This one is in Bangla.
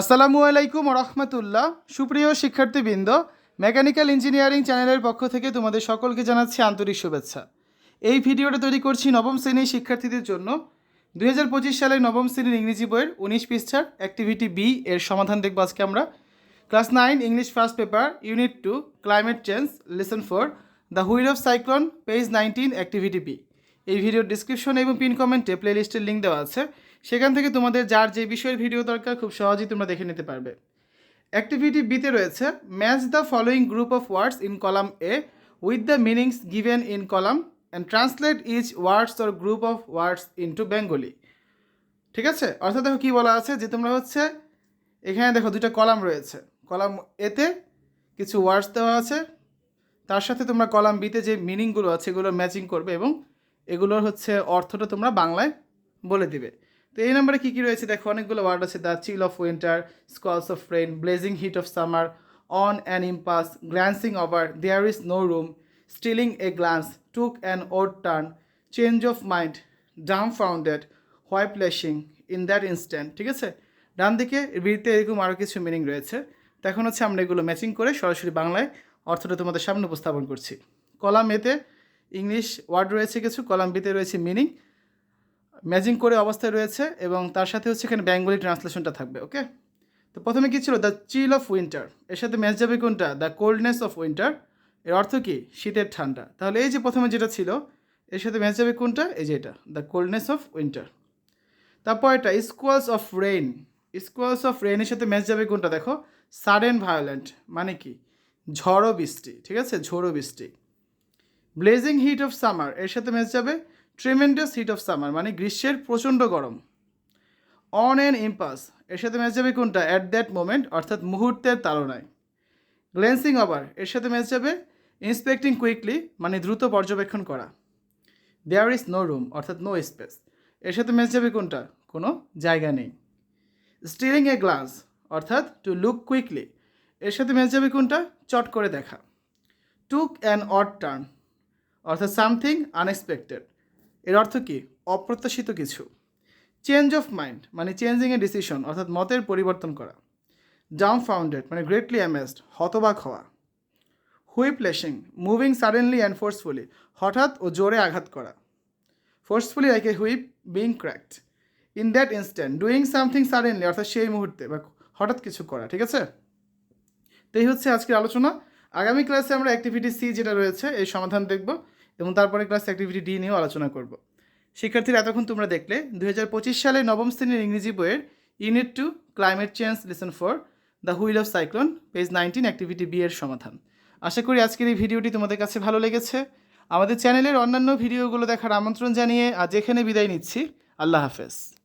আসসালামু আলাইকুম রহমতুল্লাহ। সুপ্রিয় শিক্ষার্থীবৃন্দ, মেকানিক্যাল ইঞ্জিনিয়ারিং চ্যানেলের পক্ষ থেকে তোমাদের সকলকে জানাচ্ছি আন্তরিক শুভেচ্ছা। এই ভিডিওটা তৈরি করছি নবম শ্রেণির শিক্ষার্থীদের জন্য। দু হাজার পঁচিশ সালের নবম শ্রেণির ইংরেজি বইয়ের উনিশ পৃষ্ঠার অ্যাক্টিভিটি বি এর সমাধান দেখব আজকে আমরা। Class nine, English first paper, unit two, climate change, lesson four, the wheel of cyclone, page nineteen, activity B. এই ভিডিওর ডিসক্রিপশন এবং পিন কমেন্টে প্লেলিস্টের লিঙ্ক দেওয়া আছে। সেখান থেকে তোমাদের যার যে বিষয়ের ভিডিও দরকার, খুব সহজেই তোমরা দেখে নিতে পারবে। অ্যাক্টিভিটি বিতে রয়েছে match the following group of words in column A with the meanings given in column and translate each words or group of words into Bengali ঠিক আছে? অর্থাৎ দেখো কী বলা আছে যে তোমরা হচ্ছে, এখানে দেখো দুটো কলাম রয়েছে। কলাম এতে কিছু ওয়ার্ডস দেওয়া আছে, তার সাথে তোমরা কলাম বিতে যে মিনিংগুলো আছে, এগুলো ম্যাচিং করবে এবং এগুলোর হচ্ছে অর্থটা তোমরা বাংলায় বলে দিবে। তো এই নাম্বারে কী কী রয়েছে? দেখো, অনেকগুলো ওয়ার্ড আছে। The chill of winter, squalls of rain blazing heat of summer, on an impulse, glancing over, there is no room, stealing a glance, took an odd turn, change of mind, dumbfounded whip lashing in that instant, ঠিক আছে? ডান দিকে বিড়িতে এরকম আরও কিছু মিনিং রয়েছে। তো এখন হচ্ছে আমরা এগুলো ম্যাচিং করে সরাসরি বাংলায় অর্থটা তোমাদের সামনে উপস্থাপন করছি। কলাম এতে ইংলিশ ওয়ার্ড রয়েছে কিছু, কলাম বিতে রয়েছে মিনিং। ম্যাচিং করে অবস্থায় রয়েছে এবং তার সাথে হচ্ছে এখানে বেঙ্গলি ট্রান্সলেশনটা থাকবে, ওকে? তো প্রথমে কী ছিল? দ্য চিল অফ উইন্টার এর সাথে ম্যাচ যাবে কোনটা? দ্য কোল্ডনেস অফ উইন্টার এর অর্থ কি? শীতের ঠান্ডা। তাহলে এই যে প্রথমে যেটা ছিল, এর সাথে ম্যাচ যাবে কোনটা? এই যে এটা। দ্য কোল্ডনেস অফ উইন্টার তারপর এটা squalls of rain squalls of রেইনের সাথে ম্যাচ যাবে কোনটা? দেখো সাডেন ভায়োলেন্ট মানে কি? ঝড়ো বৃষ্টি, ঠিক আছে? ঝোড়ো বৃষ্টি। ব্লেজিং হিট অফ সামার এর সাথে ম্যাচ যাবে ট্রিমেন্ডাস হিট অফ সামার মানে গ্রীষ্মের প্রচণ্ড গরম। অন অ্যান ইম্পাস এর সাথে ম্যাচ যাবে কোনটা? অ্যাট দ্যাট মোমেন্ট অর্থাৎ মুহূর্তের তাড়নায়। গ্লেন্সিং ওভার এর সাথে ম্যাচ যাবে ইন্সপেক্টিং কুইকলি মানে দ্রুত পর্যবেক্ষণ করা। দেয়ার ইজ নো রুম অর্থাৎ নো স্পেস এর সাথে ম্যাচ যাবে কোনটা? কোনো জায়গা নেই। স্টিলিং এ গ্লাস অর্থাৎ টু লুক কুইকলি এর সাথে ম্যাচ যাবে কোনটা? চট করে দেখা। টুক অ্যান অড টার্ন অর্থাৎ সামথিং আনএক্সপেক্টেড এর অর্থ কি? অপ্রত্যাশিত কিছু। চেঞ্জ অফ মাইন্ড মানে চেঞ্জিং এ ডিসিশন অর্থাৎ মতের পরিবর্তন করা। ডাউন ফাউন্ডেড মানে গ্রেটলি অ্যামেজড হতবাক হওয়া। Whip lashing moving suddenly and forcefully হঠাৎ ও জোরে আঘাত করা। Forcefully a whip being cracked in that instant doing something suddenly অর্থাৎ সেই মুহূর্তে, বা হঠাৎ কিছু করা, ঠিক আছে? তো এই হচ্ছে আজকের আলোচনা। আগামী ক্লাসে আমরা অ্যাক্টিভিটি সি যেটা রয়েছে এই সমাধান দেখব। এবং তারপরে ক্লাস অ্যাক্টিভিটি ডি নিয়েও আলোচনা করব। শিক্ষার্থীরা, এতক্ষণ তোমরা দেখলে দুই সালে নবম শ্রেণির ইংরেজি বইয়ের unit two climate change lesson for the wheel of cyclone page nineteen activity B এর সমাধান। আশা করি আজকের এই ভিডিওটি তোমাদের কাছে ভালো লেগেছে। আমাদের চ্যানেলের অন্যান্য ভিডিওগুলো দেখার আমন্ত্রণ জানিয়ে আজ এখানে বিদায় নিচ্ছি। আল্লাহ হাফেজ।